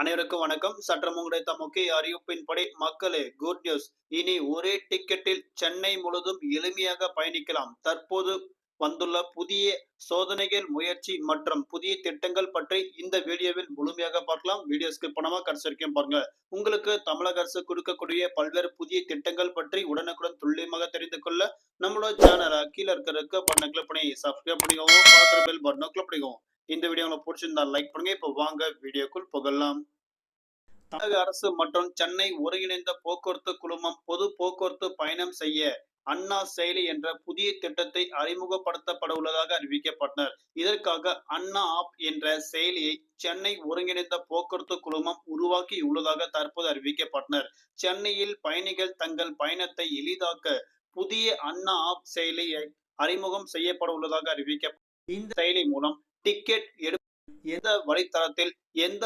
அனைவருக்கும் வணக்கம். சற்றம் கிடைத்த முக்கிய அறிவிப்பின்படி மக்களே குட் நியூஸ் இனி ஒரே டிக்கெட்டில் சென்னை முழுதும் எளிமையாக பயணிக்கலாம். தற்போது வந்துள்ள புதிய சோதனைகள் முயற்சி மற்றும் புதிய திட்டங்கள் பற்றி இந்த வீடியோவில் முழுமையாக பார்க்கலாம். வீடியோ ஸ்கிப் பண்ணாம கடைசி வரைக்கும் பாருங்க. உங்களுக்கு தமிழக அரசு கொடுக்கக்கூடிய பல்வேறு புதிய திட்டங்கள் பற்றி உடனுக்குடன் துல்லியமாக தெரிந்து கொள்ள நம்மளோட சேனலை கீழே இருக்கிறதுக்கு பண்ண கிளிக் பண்ணி சப்ஸ்கிரைப் பண்ணிக்கோங்க. பார்த்து பெல் பட்டனை கிளிக் பண்ணிக்கோங்க. இந்த வீடியோ உங்களுக்கு பிடிச்சிருந்தா லைக் பண்ணுங்க. இப்போ வாங்க வீடியோக்குள் புகழலாம் தமிழக அரசு மற்றும் சென்னை ஒருங்கிணைந்த போக்குவரத்து குழுமம் பொது போக்குவரத்து பயணம் செய்ய அண்ணா செயலி என்ற புதிய திட்டத்தை அறிமுகப்படுத்தப்பட உள்ளதாக அறிவிக்கப்பட்டனர். இதற்காக அண்ணா ஆப் என்ற செயலியை சென்னை ஒருங்கிணைந்த போக்குவரத்து குழுமம் உருவாக்கி உள்ளதாக தற்போது அறிவிக்கப்பட்டனர். சென்னையில் பயணிகள் தங்கள் பயணத்தை எளிதாக்க புதிய அண்ணா ஆப் செயலியை அறிமுகம் செய்யப்பட உள்ளதாக அறிவிக்க இந்த செயலி மூலம் டிக்கெட் எடு எந்த வழித்தடத்தில் எந்த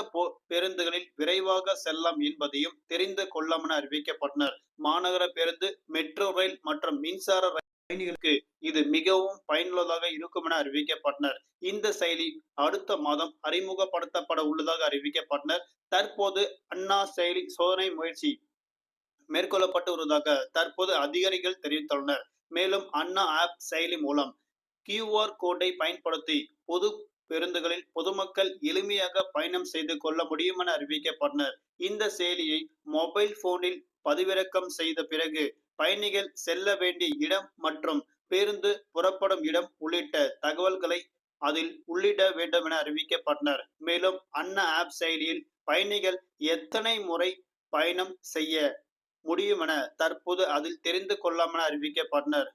பேருந்துகளில் விரைவாக செல்லலாம் என்பதையும் தெரிந்து கொள்ளலாம் என அறிவிக்கப்பட்டனர். மாநகர பேருந்து மெட்ரோ ரயில் மற்றும் மின்சார பயணிகளுக்கு இது மிகவும் பயனுள்ளதாக இருக்கும் என அறிவிக்கப்பட்டனர். இந்த செயலி அடுத்த மாதம் அறிமுகப்படுத்தப்பட உள்ளதாக அறிவிக்கப்பட்டனர். தற்போது அண்ணா செயலி சோதனை முயற்சி மேற்கொள்ளப்பட்டு வருவதாக தற்போது அதிகாரிகள் தெரிவித்துள்ளனர். மேலும் அண்ணா ஆப் செயலி மூலம் கியூஆர் கோடை பயன்படுத்தி பொது பேருந்துகளில் பொதுமக்கள் எளிமையாக பயணம் செய்து கொள்ள முடியும் என அறிவிக்கப்பட்டனர். இந்த செயலியை மொபைல் போனில் பதிவிறக்கம் செய்த பிறகு பயணிகள் செல்ல வேண்டிய இடம் மற்றும் பேருந்து புறப்படும் இடம் உள்ளிட்ட தகவல்களை அதில் உள்ளிட வேண்டும் என அறிவிக்கப்பட்டனர். மேலும் அண்ணா ஆப் செயலியில் பயணிகள் எத்தனை முறை பயணம் செய்ய முடியும் என தற்போது அதில் தெரிந்து கொள்ளாமல் அறிவிக்கப்பட்டனர்.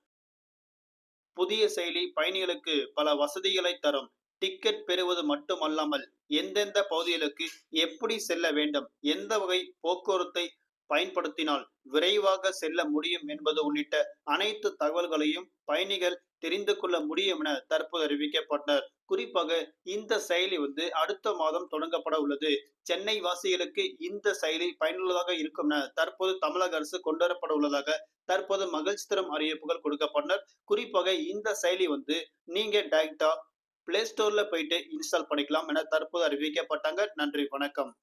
புதிய செயலி பயணிகளுக்கு பல வசதிகளை தரும். டிக்கெட் பெறுவது மட்டுமல்லாமல் எந்தெந்த பகுதிகளுக்கு எப்படி செல்ல வேண்டும் எந்த வகை போக்குவரத்தை பயன்படுத்தினால் விரைவாக செல்ல முடியும் என்பது உள்ளிட்ட அனைத்து தகவல்களையும் பயணிகள் தெரிந்து கொள்ள முடியும் என தற்போது அறிவிக்கப்பட்டனர். குறிப்பாக இந்த செயலி வந்து அடுத்த மாதம் தொடங்கப்பட உள்ளது. சென்னை வாசிகளுக்கு இந்த செயலி பயனுள்ளதாக இருக்கும் என தற்போது தமிழக அரசு கொண்டுவரப்பட உள்ளதாக தற்போது மகிழ்ச்சி தரும் அறிவிப்புகள் கொடுக்கப்பட்டனர். குறிப்பாக இந்த செயலி வந்து நீங்க டைரக்டா பிளே ஸ்டோர்ல போயிட்டு இன்ஸ்டால் பண்ணிக்கலாம் என தற்போது அறிவிக்கப்பட்டாங்க. நன்றி வணக்கம்.